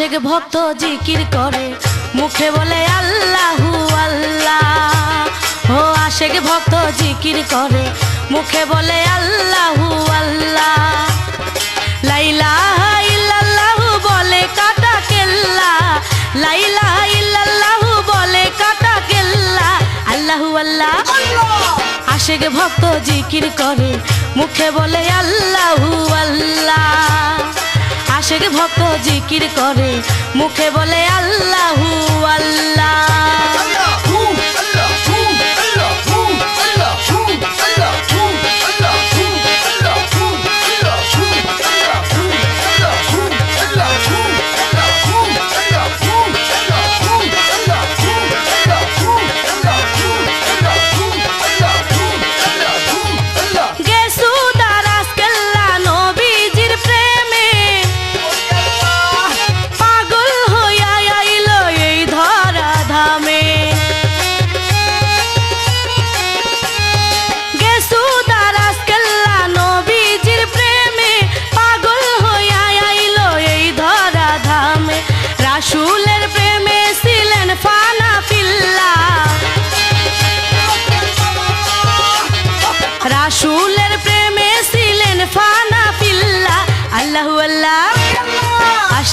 আশেক ভক্ত জিকির করে, মুখে বলে আল্লাহু আল্লাহ। ও আশেক ভক্ত জিকির করে, মুখে বলে আল্লাহু আল্লাহ। ইল্লাল্লাহু বলে কাটা কেল্লা। ইল্লাল্লাহু বলে কাটা কেল্লা। আল্লাহু আল্লাহ। আশেক ভক্ত জিকির করে, মুখে বলে আল্লাহ ভক্ত জিকির করে মুখে বলে আল্লাহু আল্লাহ।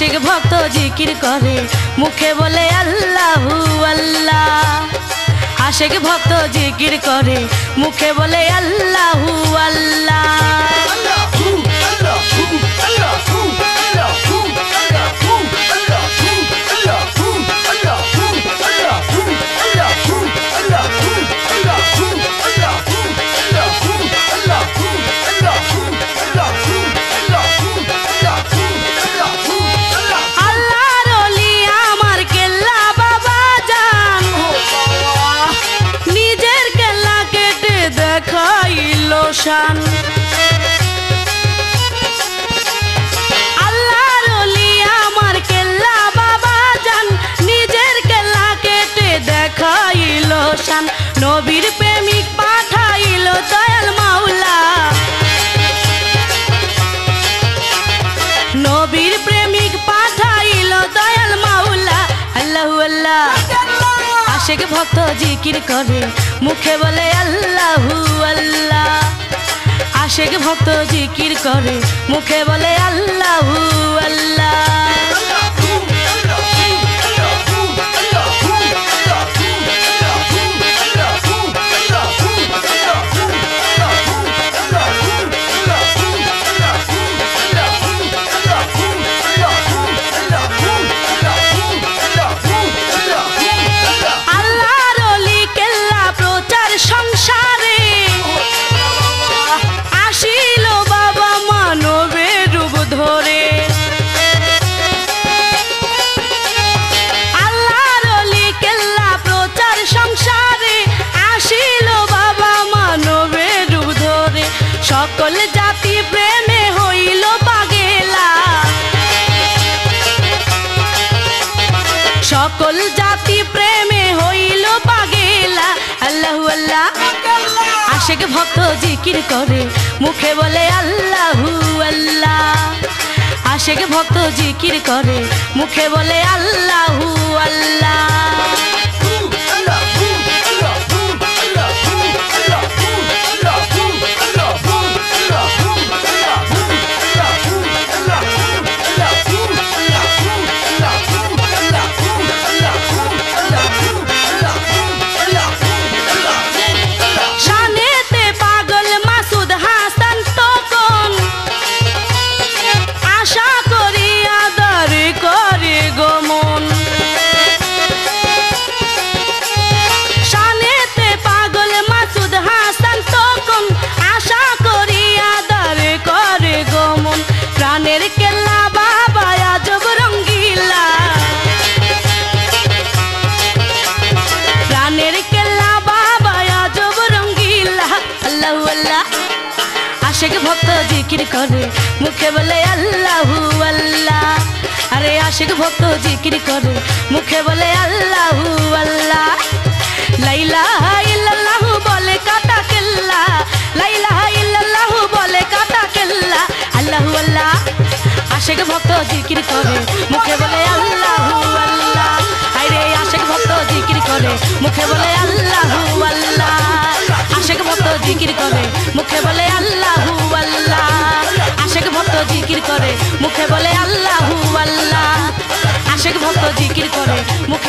আশিক ভক্ত জিকির করে, মুখে বলে আল্লাহু আল্লাহ। আশিক ভক্ত জিকির করে, মুখে বলে আল্লাহু আল্লাহ। কেটে দেখাইল শান। নবীর প্রেমিক পাঠাইল দয়াল মাওলা। নবীর প্রেমিক পাঠাইল দয়াল মাওলা। আল্লাহু আল্লাহ। আশেক ভক্ত জিকির করে, মুখে বলে আল্লাহু ভক্ত জিকির করে মুখে বলে আল্লাহু আল্লাহ। সকল জাতি প্রেমে হইল পাগেলা। সকল জাতি প্রেমে হইল পাগেলা। আল্লাহু আল্লাহ। আশেক ভক্ত জিকির করে, মুখে বলে আল্লাহু আল্লাহ। আশেক ভক্ত জিকির করে, মুখে বলে আল্লাহু আল্লাহ। প্রাণের কেল্লা বাবা আজব রঙ্গিলা। প্রাণের কেল্লা বাবা আজব রঙ্গিলা। আল্লাহু আল্লাহ, আশেক ভক্ত জিকির করে, মুখে বলে আল্লাহু আল্লাহ। আরে আশেক ভক্ত জিকির করে, মুখে বলে আল্লাহু আল্লাহ। আল্লাহু আল্লাহ আশেক ভক্ত জিকির করে, মুখে বলে আল্লাহু আল্লাহ আরে আশেক ভক্ত জিকির করে, মুখে বলে আল্লাহু আল্লাহ আশেক ভক্ত জিকির করে, মুখে বলে আল্লাহু আল্লাহ আশেক ভক্ত জিকির করে, মুখে বলে আল্লাহু আল্লাহ আশেক ভক্ত জিকির করে, মুখে